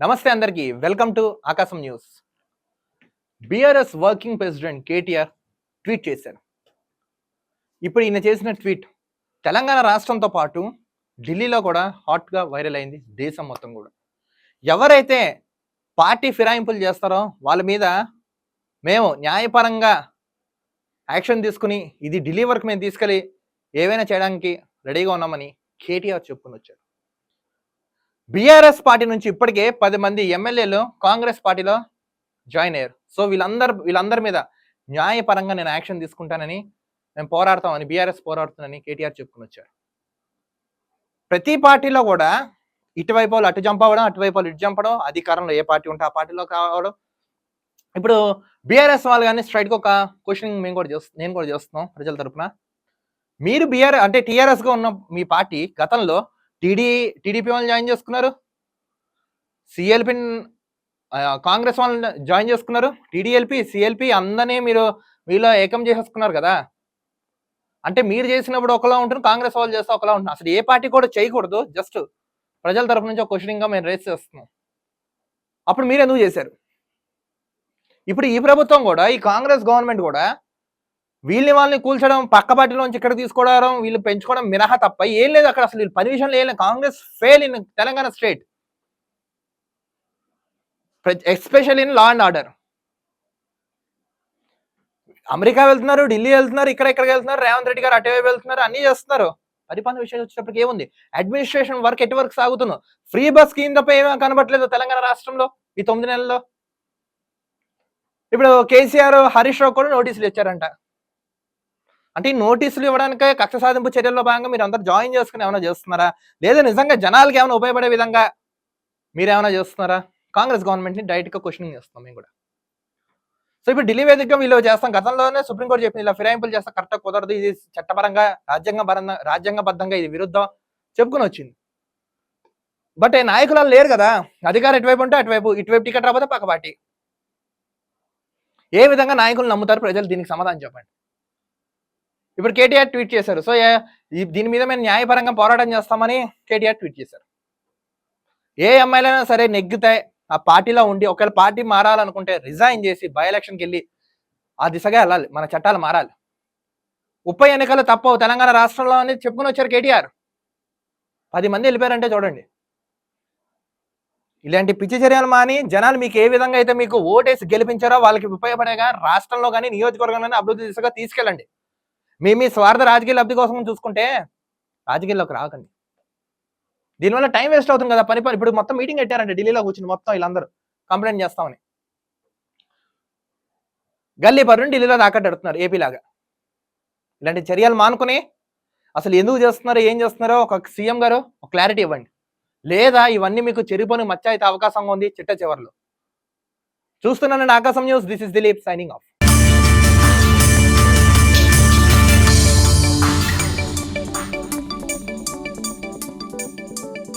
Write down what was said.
నమస్తే అందరికీ. Welcome to Aakasam news. BRS working president KTR tweet చేశారు. ఇప్పుడు ఈయన చేసిన ట్వీట్ తెలంగాణ రాష్ట్రంతో పాటు ఢిల్లీలో కూడా హాట్గా వైరల్ అయింది దేశం మొత్తం కూడా. ఎవరైతే పార్టీ ఫిరాయింపులు చేస్తారో వాళ్ళ మీద మేము న్యాయపరంగా యాక్షన్ తీసుకుని ఇది ఢిల్లీ వరకు మేము తీసుకెళ్ళి ఏవైనా చేయడానికి రెడీగా ఉన్నామని కేటీఆర్ చెప్పుకుని వచ్చారు బీఆర్ఎస్ పార్టీ నుంచి ఇప్పటికే పది మంది ఎమ్మెల్యేలు కాంగ్రెస్ పార్టీలో జాయిన్ అయ్యారు. సో వీళ్ళందరు వీళ్ళందరి మీద న్యాయపరంగా నేను యాక్షన్ తీసుకుంటానని మేము పోరాడతామని బీఆర్ఎస్ పోరాడుతున్నానని కేటీఆర్ చెప్పుకుని వచ్చారు. ప్రతి పార్టీలో కూడా ఇటువైపు వాళ్ళు అటు జంప్ అవ్వడం అటువైపు వాళ్ళు ఇటు జంపడం అధికారంలో ఏ పార్టీ ఉంటే ఆ పార్టీలో కావడం. ఇప్పుడు బీఆర్ఎస్ వాళ్ళు కానీ స్ట్రైట్గా ఒక క్వశ్చన్ మేము కూడా చేస్తు నేను కూడా చేస్తున్నాం ప్రజల తరఫున మీరు బీఆర్ అంటే టీఆర్ఎస్గా ఉన్న మీ పార్టీ గతంలో టీడీ టీడీపీ వాళ్ళని జాయిన్ చేసుకున్నారు? సిఎల్పి కాంగ్రెస్ వాళ్ళని జాయిన్ చేసుకున్నారు? టీడీఎల్పి సిఎల్పి అందరినీ మీరు మీలో ఏకం చేసేసుకున్నారు కదా? అంటే మీరు చేసినప్పుడు ఒకలా ఉంటుంది కాంగ్రెస్ వాళ్ళు చేస్తే ఒకలా ఉంటుంది అసలు ఏ పార్టీ కూడా చేయకూడదు. జస్ట్ ప్రజల తరఫు నుంచి ఒక క్వశ్చన్ మేము రేస్ చేస్తున్నాం. అప్పుడు మీరు ఎందుకు చేశారు? ఇప్పుడు ఈ ప్రభుత్వం కూడా ఈ కాంగ్రెస్ గవర్నమెంట్ కూడా వీళ్ళని వాళ్ళని కూల్చడం పక్క పార్టీలోంచి ఇక్కడ తీసుకోవడం వీళ్ళు పెంచుకోవడం మినహా తప్ప ఏం లేదు అక్కడ అసలు వీళ్ళు పని విషయంలో ఏం లేదు. Congress fail in Telangana state. Especially in law and order. America వెళ్తున్నారు ఢిల్లీ వెళ్తున్నారు ఇక్కడ ఇక్కడికి వెళ్తున్నారు రేవంత్ రెడ్డి గారు అటువైపు వెళ్తున్నారు అన్ని చేస్తున్నారు. పరిపాలన విషయం వచ్చేటప్పటికి ఏముంది? అడ్మినిస్ట్రేషన్ వర్క్ ఎటు వరకు సాగుతున్నాం ఫ్రీ బస్ స్కీమ్ తప్ప ఏమీ కనబట్టలేదు తెలంగాణ రాష్ట్రంలో ఈ తొమ్మిది నెలల్లో. ఇప్పుడు కేసీఆర్ హరీష్ రావు కూడా నోటీసులు ఇచ్చారంట. అంటే ఈ నోటీసులు ఇవ్వడానికే కక్ష సాధింపు చర్యల్లో భాగంగా మీరు అందరు జాయిన్ చేసుకుని ఏమైనా చేస్తున్నారా? లేదా నిజంగా జనాలకి ఏమైనా ఉపయోగపడే విధంగా మీరు ఏమైనా చేస్తున్నారా? కాంగ్రెస్ గవర్నమెంట్ని డైరెక్ట్గా క్వశ్చనింగ్ చేస్తాం మేము కూడా. సో ఇప్పుడు ఢిల్లీ వేదికగా వీళ్ళు చేస్తాం. గతంలోనే సుప్రీంకోర్టు చెప్పింది ఇలా ఫిరాయింపులు చేస్తాం కరెక్ట్ కుదరదు. ఇది చట్టపరంగా రాజ్యాంగ పరంగా రాజ్యాంగబద్ధంగా ఇది విరుద్ధం చెప్పుకొని వచ్చింది. బట్ నాయకులు లేరు కదా. అధికారం ఎటువైపు ఉంటే అటువైపు. ఇటువైపు టికెట్ రాకపోతే పక్క పార్టీ ఏ విధంగా నాయకులు నమ్ముతారు ప్రజలు దీనికి సమాధానం చెప్పండి. ఇప్పుడు కేటీఆర్ ట్వీట్ చేశారు. సో దీని మీద మేము న్యాయపరంగా పోరాటం చేస్తామని కేటీఆర్ ట్వీట్ చేశారు. ఏ అమ్మాయిలైనా సరే నెగ్గితే ఆ పార్టీలో ఉండి ఒకవేళ పార్టీ మారాలనుకుంటే రిజైన్ చేసి బై ఎలక్షన్కి వెళ్ళి ఆ దిశగా వెళ్ళాలి. మన చట్టాలు మారాలి. ఉప ఎన్నికలు తప్పవు. తెలంగాణ రాష్ట్రంలో అని చెప్పుకుని వచ్చారు కేటీఆర్. పది మంది వెళ్ళిపోయారంటే చూడండి. ఇలాంటి పిచ్చి చర్యలు మాని జనాలు మీకు ఏ విధంగా అయితే మీకు ఓటేసి గెలిపించారో వాళ్ళకి ఉపయోగపడేగా రాష్ట్రంలో కానీ నియోజకవర్గంలో అభివృద్ధి దిశగా తీసుకెళ్ళండి. మీ మీ స్వార్థ రాజకీయ లబ్ధి కోసం చూసుకుంటే రాజకీయాల్లోకి రాకండి. దీనివల్ల టైం వేస్ట్ అవుతుంది కదా పని పని ఇప్పుడు మొత్తం మీటింగ్ పెట్టారంటే ఢిల్లీలో కూర్చుని మొత్తం వీళ్ళందరూ కంప్లైంట్ చేస్తామని. గల్లీ పరుని ఢిల్లీలో తాకట్టెడుతున్నారు ఏపీ లాగా. ఇలాంటి చర్యలు మానుకుని అసలు ఎందుకు చేస్తున్నారో ఏం చేస్తున్నారో ఒక సీఎం గారు ఒక క్లారిటీ ఇవ్వండి. లేదా ఇవన్నీ మీకు చెరిపోని మచ్చ అయితే అవకాశంగా ఉంది చిట్ట చివరిలో. చూస్తున్నానండి Aakasam news this is Dilip signing off.